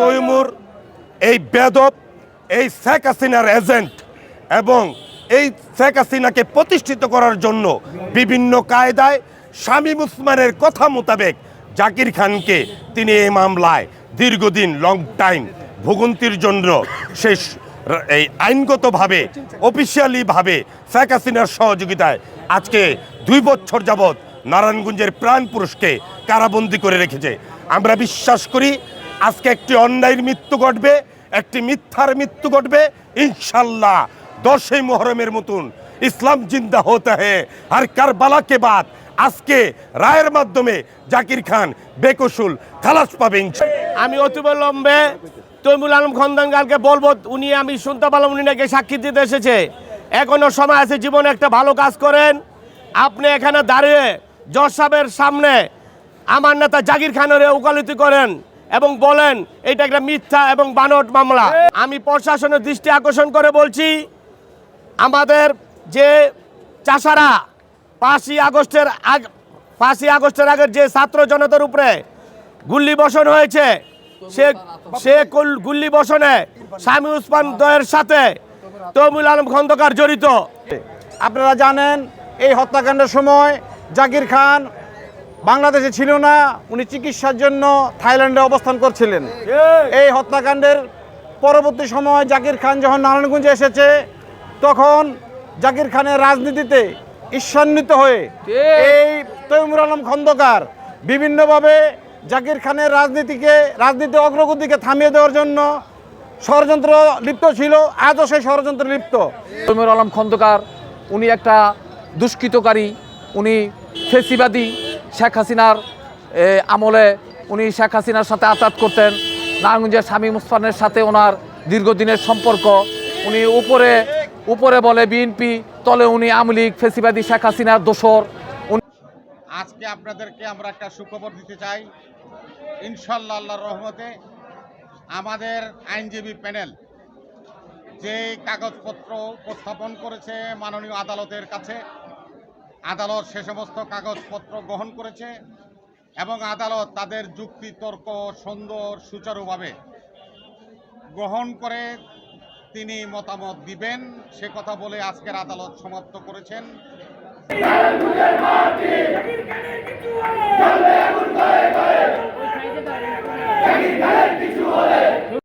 তৈমুর, এই বেদব, এই শেখ হাসিনার এজেন্ট এবং এই শেখ হাসিনাকে প্রতিষ্ঠিত করার জন্য বিভিন্ন কায়দায় শামীম উসমানের কথা মোতাবেক জাকির খানকে তিনি এই মামলায় দীর্ঘদিন লং টাইম ভুগন্তির জন্য শেষ এই আইনগতভাবে অফিসিয়ালিভাবে শেখ হাসিনার সহযোগিতায় আজকে দুই বছর যাবৎ নারায়ণগঞ্জের প্রাণ পুরুষকে কারাবন্দি করে রেখেছে। আমরা বিশ্বাস করি আজকে একটি অন্যায়ের মৃত্যু ঘটবে, একটি মিথ্যার মৃত্যু ঘটবে, ইনশাল্লাহ। দশই মোহরমের মতন ইসলাম জিন্দা হতে হে। আর কার কারবালাকে বাদ, আজকে রায়ের মাধ্যমে জাকির খান বেকসুল খালাস পাবে। আমি অতিবিলম্বে তৈমুল আলম খন্দনকারকে বলব, উনি আমি শুনতে পারলাম উনি নাকি সাক্ষী দিতে এসেছে। এখনও সময় আছে, জীবনে একটা ভালো কাজ করেন। আপনি এখানে দাঁড়িয়ে জজ সাহেবের সামনে আমার নেতা জাকির খানের ওকালতি করেন এবং বলেন এটা একটা মিথ্যা এবং বানট মামলা। আমি প্রশাসনের দৃষ্টি আকর্ষণ করে বলছি, আমাদের যে চাষারা পাঁচই আগস্টের আগ পাঁচই আগস্টের আগের যে ছাত্র জনতার উপরে গুল্লি বসন হয়েছে, সে সে গুল্লি বসনে স্বামী উসমান দয়ের সাথে তমিল আলম খন্দকার জড়িত। আপনারা জানেন, এই হত্যাকাণ্ডের সময় জাকির খান বাংলাদেশে ছিল না উনি চিকিৎসার জন্য থাইল্যান্ডে অবস্থান করছিলেন। এই! হত্যাকাণ্ডের পরবর্তী সময় জাকির খান যখন নারায়ণগঞ্জে এসেছে তখন জাকির খানের রাজনীতিতে ঈর্ষান্বিত হয়ে এই তৈমুর আলম খন্দকার বিভিন্নভাবে জাকির খানের রাজনীতিকে রাজনীতি অগ্রগতিকে থামিয়ে দেওয়ার জন্য ষড়যন্ত্র লিপ্ত ছিল আজও সেই ষড়যন্ত্র লিপ্ত। তৈমুর আলম খন্দকার উনি একটা দুষ্কৃতকারী উনি ফেসিবাদী শেখ হাসিনার আমলে উনি শেখ হাসিনার সাথে আতাত করতেন। নারায়ণগঞ্জের স্বামী মুসফানের সাথে ওনার দীর্ঘদিনের সম্পর্ক। উনি উপরে উপরে বলে বিএনপি তলে উনি আওয়ামী লীগ, ফেসিবাদী শেখ হাসিনার দোসর আজকে আপনাদেরকে আমরা একটা সুখবর দিতে চাই। ইনশাল্লাহ আল্লাহর রহমতে আমাদের আইনজীবী প্যানেল যে কাগজপত্র উপস্থাপন করেছে মাননীয় আদালতের কাছে আদালত সে সমস্ত কাগজপত্র গ্রহণ করেছে এবং আদালত তাদের যুক্তি, তর্ক, সুন্দর, সুচারুভাবে গ্রহণ করে তিনি মতামত দিবেন। সে কথা বলে আজকের আদালত সমাপ্ত করেছেন।